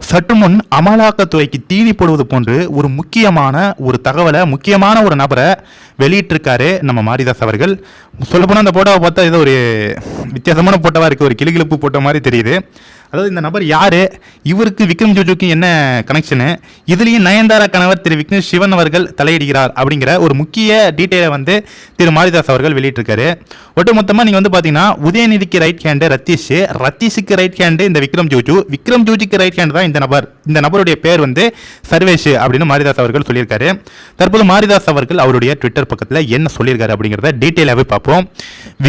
சற்று முன் அமலாக்கத்துறைக்கு தீனி போடுவது போன்று ஒரு முக்கியமான ஒரு தகவலை முக்கியமான ஒரு நபரை வெளியிட்டிருக்காரு நம்ம மாரிதாஸ் அவர்கள். சொல்லப்போனால் அந்த போட்டோவை பார்த்தா ஏதோ ஒரு வித்தியாசமான போட்டோவாக இருக்குது ஒரு கிளிகிழப்பு போட்ட மாதிரி தெரியுது. அதாவது இந்த நபர் யாரு? இவருக்கு விக்ரம் ஜோஜுக்கு என்ன கனெக்ஷனு இதுலேயும் நயன்தாரா கணவர் திரு விக்னேஷ் சிவன் அவர்கள் தலையிடுகிறார் அப்படிங்கிற ஒரு முக்கிய டீட்டெயிலை வந்து திரு மாரிதாஸ் அவர்கள் வெளியிட்டிருக்காரு. ஒட்டுமொத்தமாக நீங்கள் வந்து பார்த்தீங்கன்னா உதயநிதிக்கு ரைட் ஹேண்டு ரத்தீஷ் ரத்தீஷுக்கு ரைட் ஹேண்டு இந்த விக்ரம் ஜோஜு விக்ரம் ஜோஜிக்கு ரைட் ஹேண்டு தான் இந்த நபர். இந்த நபருடைய பேர் வந்து சர்வேஷ் அப்படின்னு மாரிதாஸ் அவர்கள் சொல்லியிருக்காரு. தற்போது மாரிதாஸ் அவர்கள் அவருடைய ட்விட்டர் பக்கத்தில் என்ன சொல்லியிருக்காரு அப்படிங்கிறத டீட்டெயிலாகவே பார்ப்போம்.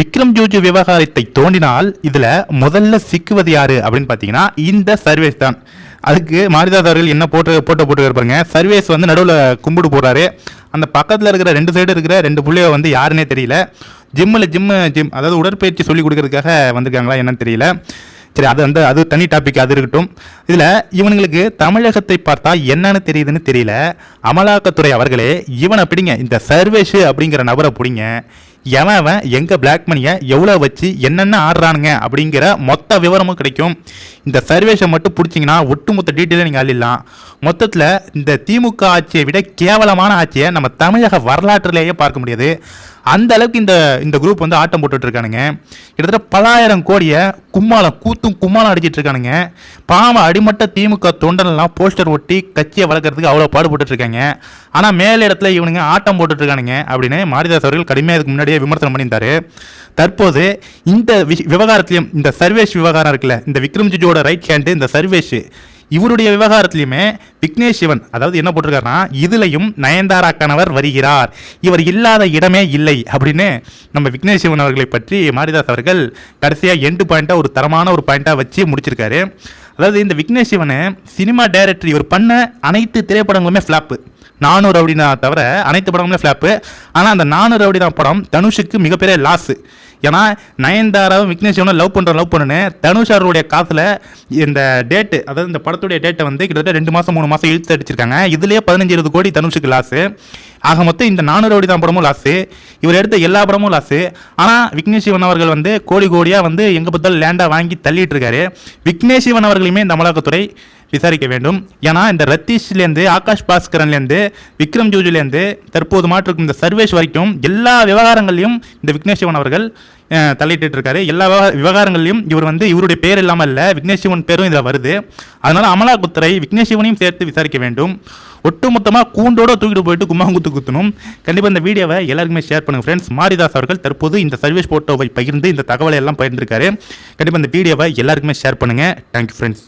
விக்ரம் ஜோஜு விவகாரத்தை தோண்டினால் இதில் முதல்ல சிக்குவது யாரு அப்படின்னு பார்த்தீங்கன்னா இந்த சர்வேஸ் தான். அதுக்கு மாரிதாஸ் அவர்கள் என்ன போட்டு போட்டோ போட்டு சர்வேஸ் வந்து நடுவில் கும்பிடு போடுறாரு. அந்த பக்கத்தில் இருக்கிற ரெண்டு சைடு இருக்கிற ரெண்டு புள்ளைய வந்து யாருன்னே தெரியல. ஜிம்மில் ஜிம்மு ஜிம் அதாவது உடற்பயிற்சி சொல்லி கொடுக்கறதுக்காக வந்திருக்காங்களா என்னன்னு தெரியல. சரி அது வந்து அது தனி டாபிக் அது இருக்கட்டும். இதில் இவனுங்களுக்கு தமிழகத்தை பார்த்தா என்னன்னு தெரியுதுன்னு தெரியல. அமலாக்கத்துறை அவர்களே இவனை பிடிங்க. இந்த சர்வேஷு அப்படிங்கிற நபரை பிடிங்க. எவன் அவன் எங்கே பிளாக் மணியை எவ்வளோ வச்சு என்னென்ன ஆடுறானுங்க அப்படிங்கிற மொத்த விவரமும் கிடைக்கும். இந்த சர்வேஷை மட்டும் பிடிச்சிங்கன்னா ஒட்டுமொத்த டீட்டெயிலும் நீங்கள் அள்ளிடலாம். மொத்தத்தில் இந்த திமுக ஆட்சியை விட கேவலமான ஆட்சியை நம்ம தமிழக வரலாற்றிலேயே பார்க்க முடியாது. அந்த அளவுக்கு இந்த இந்த குரூப் வந்து ஆட்டம் போட்டுட்ருக்கானுங்க கிட்டத்தட்ட பலாயிரம் கோடியை கும்மாளம் கூத்தும் கும்மாளம் அடிச்சிட்டு இருக்கானுங்க. பாவம் அடிமட்ட திமுக தொண்டனெல்லாம் போஸ்டர் ஒட்டி கட்சியை வளர்க்குறதுக்கு அவ்வளோ பாடுபட்டுருக்காங்க ஆனால் மேல் இடத்துல இவனுங்க ஆட்டம் போட்டுட்ருக்கானுங்க அப்படின்னு மாரிதாஸ் அவர்கள் கடுமையாக இதுக்கு நிறைய விமர்சனம் பண்ணியிருந்தாரு. தற்போது இந்த விஷ- விவகாரத்திலையும் இந்த சர்வேஷ் விவகாரம் இருக்குல்ல இந்த விக்ரம்ஜிஜியோட ரைட் ஹேண்டு இந்த சர்வேஷ் இவருடைய விவகாரத்திலையுமே விக்னேஷ் சிவன் அதாவது என்ன போட்டிருக்காருன்னா இதுலையும் நயன்தாரா கணவர் வருகிறார். இவர் இல்லாத இடமே இல்லை அப்படின்னு நம்ம விக்னேஷ் சிவன் அவர்களை பற்றி மாரிதாஸ் அவர்கள் கடைசியாக எண்டு பாயிண்ட்டாக ஒரு தரமான ஒரு பாயிண்ட்டாக வச்சு முடிச்சிருக்காரு. அதாவது இந்த விக்னேஷ் சிவனை சினிமா டைரக்டர் இவர் பண்ண அனைத்து திரைப்படங்களுமே ஃப்ளாப்பு நானூறு அப்படின்னா தவிர அனைத்து படமுமே ஃப்ளாப்பு ஆனால் அந்த நானூறு அப்படினா படம் தனுஷுக்கு மிகப்பெரிய லாஸு ஏன்னா நயன்தாராவும் விக்னேஷனும் லவ் பண்ணுற லவ் பண்ணுன்னு தனுஷ் அவருடைய காசில் இந்த டேட்டு அதாவது இந்த படத்துடைய டேட்டை வந்து கிட்டத்தட்ட ரெண்டு மாதம் மூணு மாதம் இழுத்து அடிச்சிருக்காங்க. இதுலேயே பதினஞ்சு இருபது கோடி தனுஷுக்கு லாஸு ஆக மொத்தம் இந்த நானூறு கோடி தான் படமும் லாஸு இவர் எடுத்த எல்லா படமும் லாஸு ஆனால் விக்னேஷ் சிவன் அவர்கள் வந்து கோடி கோடியாக வந்து எங்கே பார்த்தாலும் லேண்டாக வாங்கி தள்ளிட்டு இருக்காரு. விக்னேஷ் சிவன் அவர்களையுமே இந்த அமலாக்கத்துறை விசாரிக்க வேண்டும். ஏன்னா இந்த ரத்தீஷ்லேருந்து ஆகாஷ் பாஸ்கரன்லேருந்து விக்ரம் ஜூஜிலேருந்து தற்போது மாற்றிருக்கும் இந்த சர்வேஷ் வரைக்கும் எல்லா விவகாரங்களையும் இந்த விக்னேஷ் சிவன் அவர்கள் தள்ளிட்டு இருக்காரு எல்லா விவகாரங்களையும் இவர் வந்து இவருடைய பேர் இல்லாமல் இல்லை விக்னேஷ் சிவன் பேரும் இதில் வருது. அதனால அமலாக்கத்துறை விக்னேஷ் சிவனையும் சேர்த்து விசாரிக்க வேண்டும். ஒட்டுமொத்தமாக கூண்டோட தூக்கிட்டு போயிட்டு கும்மாங்குத்து குத்தணும். கண்டிப்பாக இந்த வீடியோவை எல்லாருக்குமே ஷேர் பண்ணுங்க ஃப்ரெண்ட்ஸ் மாரிதாஸ் அவர்கள் தற்போது இந்த சர்வீஸ் போட்டோவை பகிர்ந்து இந்த தகவலை எல்லாம் பகிர்ந்திருக்காரு. கண்டிப்பாக இந்த வீடியோவை எல்லாருக்குமே ஷேர் பண்ணுங்க. Thank you friends